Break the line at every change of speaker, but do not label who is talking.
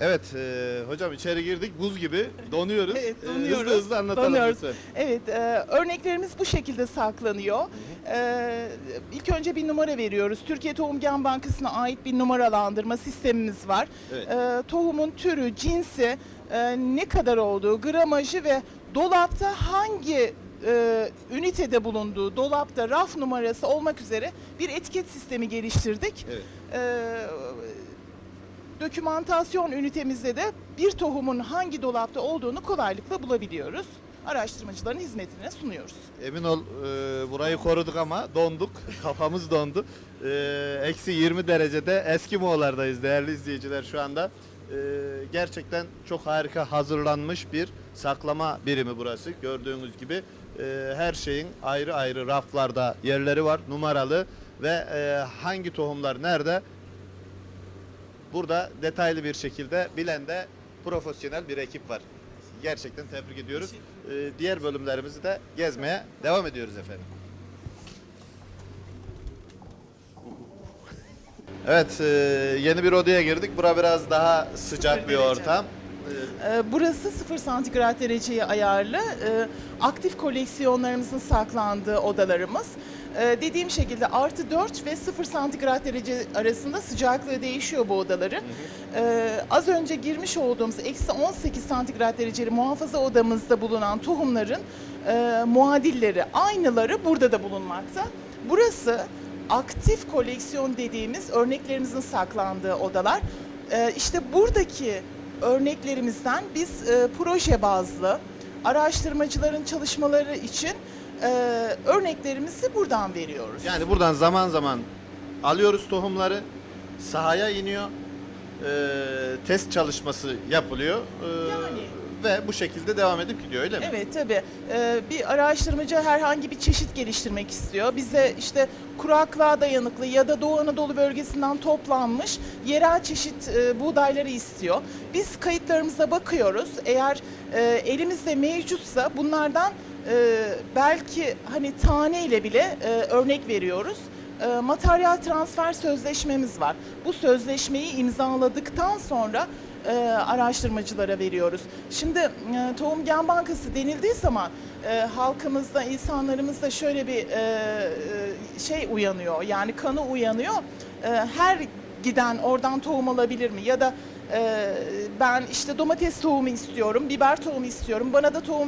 Evet e, hocam içeri girdik buz gibi donuyoruz.
Evet,
E,
donuyoruz.
hızlı hızlı anlatalım
Donuyoruz.
lütfen.
Evet, e, örneklerimiz bu şekilde saklanıyor. E, ilk önce bir numara veriyoruz. Türkiye Tohum Gen Bankası'na ait bir numaralandırma sistemimiz var.
Evet.
E, tohumun türü, cinsi, e, ne kadar olduğu, gramajı ve dolapta hangi e, ünitede bulunduğu, dolapta raf numarası olmak üzere bir etiket sistemi geliştirdik.
Evet.
E, dokümantasyon ünitemizde de bir tohumun hangi dolapta olduğunu kolaylıkla bulabiliyoruz. Araştırmacıların hizmetine sunuyoruz.
Emin ol e, burayı koruduk ama donduk. Kafamız dondu. E, Eksi 20 derecede Eskimo'lardayız değerli izleyiciler şu anda. E, gerçekten çok harika hazırlanmış bir saklama birimi burası. Gördüğünüz gibi e, her şeyin ayrı ayrı raflarda yerleri var numaralı ve e, hangi tohumlar nerede burada detaylı bir şekilde bilen de profesyonel bir ekip var. Gerçekten tebrik ediyoruz. Ee, diğer bölümlerimizi de gezmeye devam ediyoruz efendim. Evet, e, yeni bir odaya girdik. Bura biraz daha sıcak bir ortam.
Ee, Burası 0 santigrat dereceye ayarlı. Ee, Aktif koleksiyonlarımızın saklandığı odalarımız. Ee, Dediğim şekilde artı 4 ve 0 santigrat derece arasında sıcaklığı değişiyor bu odaların. Ee, Az önce girmiş olduğumuz eksi 18 santigrat dereceli muhafaza odamızda bulunan tohumların e, muadilleri, aynıları burada da bulunmakta. Burası aktif koleksiyon dediğimiz örneklerimizin saklandığı odalar. Ee, işte buradaki örneklerimizden biz e, proje bazlı araştırmacıların çalışmaları için e, örneklerimizi buradan veriyoruz.
Yani buradan zaman zaman alıyoruz tohumları, sahaya iniyor, e, test çalışması yapılıyor e,
Yani.
ve bu şekilde devam edip gidiyor öyle mi?
Evet tabii. Ee, bir araştırmacı herhangi bir çeşit geliştirmek istiyor. Bize işte kuraklığa dayanıklı ya da Doğu Anadolu bölgesinden toplanmış yerel çeşit e, buğdayları istiyor. Biz kayıtlarımıza bakıyoruz. Eğer e, elimizde mevcutsa bunlardan e, belki hani tane ile bile e, örnek veriyoruz. E, materyal transfer sözleşmemiz var. Bu sözleşmeyi imzaladıktan sonra e, araştırmacılara veriyoruz. Şimdi e, Tohum Gen Bankası denildiği zaman e, halkımızda, insanlarımızda şöyle bir e, e, şey uyanıyor. Yani kanı uyanıyor. E, her giden oradan tohum alabilir mi? Ya da e, ben işte domates tohumu istiyorum, biber tohumu istiyorum. Bana da tohum